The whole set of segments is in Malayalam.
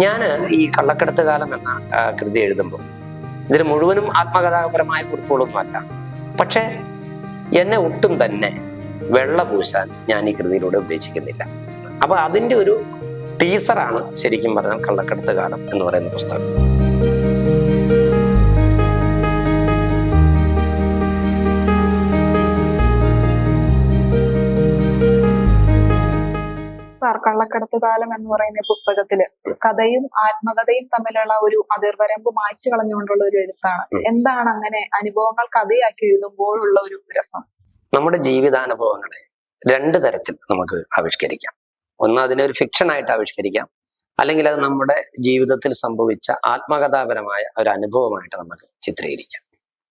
ഞാൻ ഈ കള്ളക്കടത്ത് കാലം എന്ന കൃതി എഴുതുമ്പോൾ ഇതിന് മുഴുവനും ആത്മകഥാപരമായ കുറിപ്പുകളൊന്നുമല്ല. പക്ഷേ എന്നെ ഒട്ടും തന്നെ വെള്ള പൂശാൻ ഞാൻ ഈ കൃതിയിലൂടെ ഉദ്ദേശിക്കുന്നില്ല. അപ്പൊ അതിന്റെ ഒരു ടീസറാണ് ശരിക്കും പറഞ്ഞാൽ കള്ളക്കടത്ത് കാലം എന്ന് പറയുന്ന പുസ്തകം. കള്ളക്കടത്ത് കാലം എന്ന് പറയുന്ന പുസ്തകത്തിൽ കഥയും ആത്മകഥയും തമ്മിലുള്ള ഒരു അതിർവരമ്പ് മായ്ച്ചു കളഞ്ഞുകൊണ്ടുള്ള ഒരു എഴുത്താണ്. എന്താണ് അങ്ങനെ അനുഭവങ്ങൾ കഥയാക്കി എഴുതുമ്പോഴുള്ള ഒരു രസം? നമ്മുടെ ജീവിതാനുഭവങ്ങളെ രണ്ട് തരത്തിൽ നമുക്ക് ആവിഷ്കരിക്കാം. ഒന്ന് അതിനെ ഒരു ഫിക്ഷൻ ആയിട്ട് ആവിഷ്കരിക്കാം. അല്ലെങ്കിൽ അത് നമ്മുടെ ജീവിതത്തിൽ സംഭവിച്ച ആത്മകഥാപരമായ ഒരു അനുഭവമായിട്ട് നമുക്ക് ചിത്രീകരിക്കാം.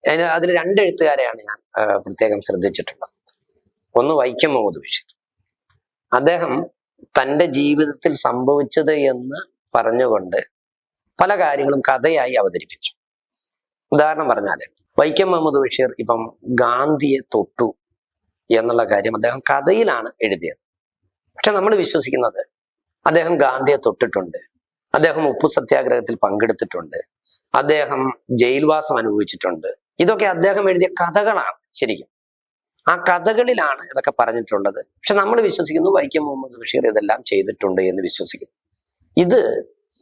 അതിന് അതിൽ രണ്ട് എഴുത്തുകാരെയാണ് ഞാൻ പ്രത്യേകം ശ്രദ്ധിച്ചിട്ടുള്ളത്. ഒന്ന് വൈക്കം മുഹമ്മദ് ബഷീർ. അദ്ദേഹം തന്റെ ജീവിതത്തിൽ സംഭവിച്ചത് എന്ന് പറഞ്ഞുകൊണ്ട് പല കാര്യങ്ങളും കഥയായി അവതരിപ്പിച്ചു. ഉദാഹരണം പറഞ്ഞാൽ വൈക്കം മുഹമ്മദ് ബഷീർ ഇപ്പം ഗാന്ധിയെ തൊട്ടു എന്നുള്ള കാര്യം അദ്ദേഹം കഥയിലാണ് എഴുതിയത്. പക്ഷെ നമ്മൾ വിശ്വസിക്കുന്നത് അദ്ദേഹം ഗാന്ധിയെ തൊട്ടിട്ടുണ്ട് അദ്ദേഹം ഉപ്പു സത്യാഗ്രഹത്തിൽ പങ്കെടുത്തിട്ടുണ്ട് അദ്ദേഹം ജയിൽവാസം അനുഭവിച്ചിട്ടുണ്ട്. ഇതൊക്കെ അദ്ദേഹം എഴുതിയ കഥകളാണ് ശരിക്കും. ആ കഥകളിലാണ് ഇതൊക്കെ പറഞ്ഞിട്ടുള്ളത്. പക്ഷെ നമ്മൾ വിശ്വസിക്കുന്നു വൈക്കം മുഹമ്മദ് ബഷീർ ഇതെല്ലാം ചെയ്തിട്ടുണ്ട് എന്ന് വിശ്വസിക്കുന്നു. ഇത്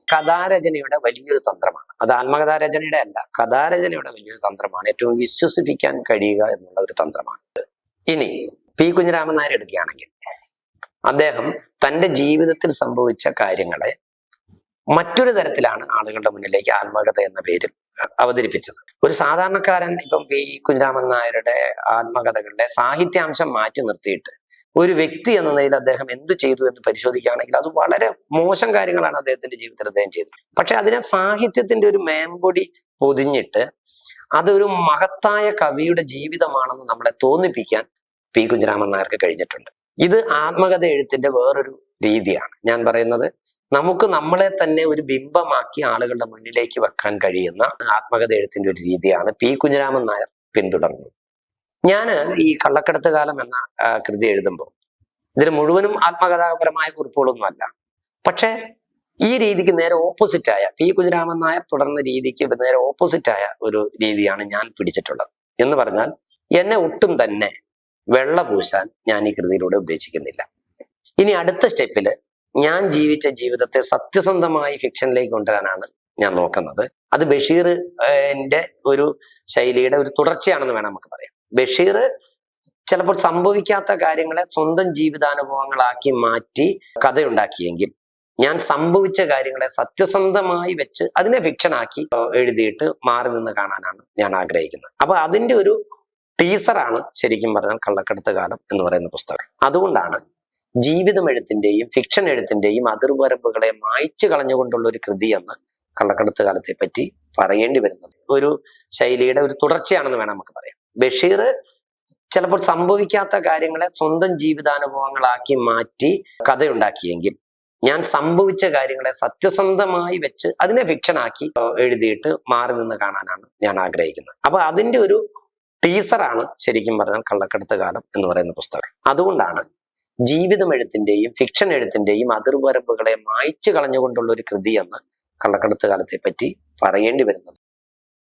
കഥാരചനയുടെ വലിയൊരു തന്ത്രമാണ്. അത് ആത്മകഥാരചനയുടെ അല്ല കഥാരചനയുടെ വലിയൊരു തന്ത്രമാണ്. ഏറ്റവും വിശ്വസിപ്പിക്കാൻ കഴിയുക എന്നുള്ള ഒരു തന്ത്രമാണ് ഇനി പി കുഞ്ഞിരാമൻ നായർ എടുക്കുകയാണെങ്കിൽ അദ്ദേഹം തന്റെ ജീവിതത്തിൽ സംഭവിച്ച കാര്യങ്ങളെ മറ്റൊരു തരത്തിലാണ് ആളുകളുടെ മുന്നിലേക്ക് ആത്മകഥ എന്ന പേരിൽ അവതരിപ്പിച്ചത്. ഒരു സാധാരണക്കാരൻ ഇപ്പം പി കുഞ്ഞിരാമൻ നായരുടെ ആത്മകഥകളുടെ സാഹിത്യാംശം മാറ്റി നിർത്തിയിട്ട് ഒരു വ്യക്തി എന്ന നിലയിൽ അദ്ദേഹം എന്ത് ചെയ്തു എന്ന് പരിശോധിക്കുകയാണെങ്കിൽ അത് വളരെ മോശം കാര്യങ്ങളാണ് അദ്ദേഹത്തിന്റെ ജീവിതത്തിൽ അദ്ദേഹം ചെയ്തത്. പക്ഷെ അതിനെ സാഹിത്യത്തിന്റെ ഒരു മേമ്പൊടി പൊതിഞ്ഞിട്ട് അതൊരു മഹത്തായ കവിയുടെ ജീവിതമാണെന്ന് നമ്മളെ തോന്നിപ്പിക്കാൻ പി കുഞ്ഞിരാമൻ നായർക്ക് കഴിഞ്ഞിട്ടുണ്ട്. ഇത് ആത്മകഥ എഴുത്തിന്റെ വേറൊരു രീതിയാണ്. ഞാൻ പറയുന്നത് നമുക്ക് നമ്മളെ തന്നെ ഒരു ബിംബമാക്കി ആളുകളുടെ മുന്നിലേക്ക് വെക്കാൻ കഴിയുന്ന ആത്മകഥ എഴുത്തിന്റെ ഒരു രീതിയാണ് പി. കുഞ്ഞിരാമൻ നായർ പിന്തുടർന്നത്. ഞാൻ ഈ കള്ളക്കടത്ത് കാലം എന്ന കൃതി എഴുതുമ്പോൾ ഇതിന് മുഴുവനും ആത്മകഥാപരമായ കുറിപ്പുകളൊന്നുമല്ല. പക്ഷേ ഈ രീതിക്ക് നേരെ ഓപ്പോസിറ്റായ പി. കുഞ്ഞിരാമൻ നായർ തുടർന്ന രീതിക്ക് നേരെ ഓപ്പോസിറ്റായ ഒരു രീതിയാണ് ഞാൻ പിടിച്ചിട്ടുള്ളത്. എന്ന് പറഞ്ഞാൽ എന്നെ ഒട്ടും തന്നെ വെള്ള പൂശാൻ ഞാൻ ഈ കൃതിയിലൂടെ ഉദ്ദേശിക്കുന്നില്ല. ഇനി അടുത്ത സ്റ്റെപ്പിൽ ഞാൻ ജീവിച്ച ജീവിതത്തെ സത്യസന്ധമായി ഫിക്ഷനിലേക്ക് കൊണ്ടുവരാനാണ് ഞാൻ നോക്കുന്നത്. അത് ബഷീർ എന്റെ ഒരു ശൈലിയുടെ ഒരു തുടർച്ചയാണെന്ന് വേണം നമുക്ക് പറയാം ബഷീർ ചിലപ്പോൾ സംഭവിക്കാത്ത കാര്യങ്ങളെ സ്വന്തം ജീവിതാനുഭവങ്ങളാക്കി മാറ്റി കഥയുണ്ടാക്കിയെങ്കിൽ ഞാൻ സംഭവിച്ച കാര്യങ്ങളെ സത്യസന്ധമായി വെച്ച് അതിനെ ഫിക്ഷനാക്കി എഴുതിയിട്ട് മാറി നിന്ന് കാണാനാണ് ഞാൻ ആഗ്രഹിക്കുന്നത്. അപ്പൊ അതിന്റെ ഒരു ടീസറാണ് ശരിക്കും പറഞ്ഞാൽ കള്ളക്കടത്ത് കാലം എന്ന് പറയുന്ന പുസ്തകം. അതുകൊണ്ടാണ് ജീവിതം എഴുത്തിന്റെയും ഫിക്ഷൻ എഴുത്തിന്റെയും അതിർവരമ്പുകളെ മായ്ച്ചു കളഞ്ഞുകൊണ്ടുള്ള ഒരു കൃതി എന്ന് കള്ളക്കടത്ത് കാലത്തെ പറ്റി പറയേണ്ടി വരുന്നത്. ഒരു ശൈലിയുടെ ഒരു തുടർച്ചയാണെന്ന് വേണം നമുക്ക് പറയാം ബഷീർ ചിലപ്പോൾ സംഭവിക്കാത്ത കാര്യങ്ങളെ സ്വന്തം ജീവിതാനുഭവങ്ങളാക്കി മാറ്റി കഥയുണ്ടാക്കിയെങ്കിൽ ഞാൻ സംഭവിച്ച കാര്യങ്ങളെ സത്യസന്ധമായി വെച്ച് അതിനെ ഫിക്ഷനാക്കി എഴുതിയിട്ട് മാറി നിന്ന് കാണാനാണ് ഞാൻ ആഗ്രഹിക്കുന്നത്. അപ്പൊ അതിന്റെ ഒരു ടീസറാണ് ശരിക്കും പറഞ്ഞാൽ കള്ളക്കടത്ത് കാലം എന്ന് പറയുന്ന പുസ്തകം. അതുകൊണ്ടാണ് ജീവിതം എഴുത്തിന്റെയും ഫിക്ഷൻ എഴുത്തിന്റെയും അതിർവരമ്പുകളെ മായ്ച്ചു കളഞ്ഞുകൊണ്ടുള്ള ഒരു കൃതിയെന്ന് കള്ളക്കടത്ത് കാലത്തെ പറ്റി പറയേണ്ടി വരുന്നത്.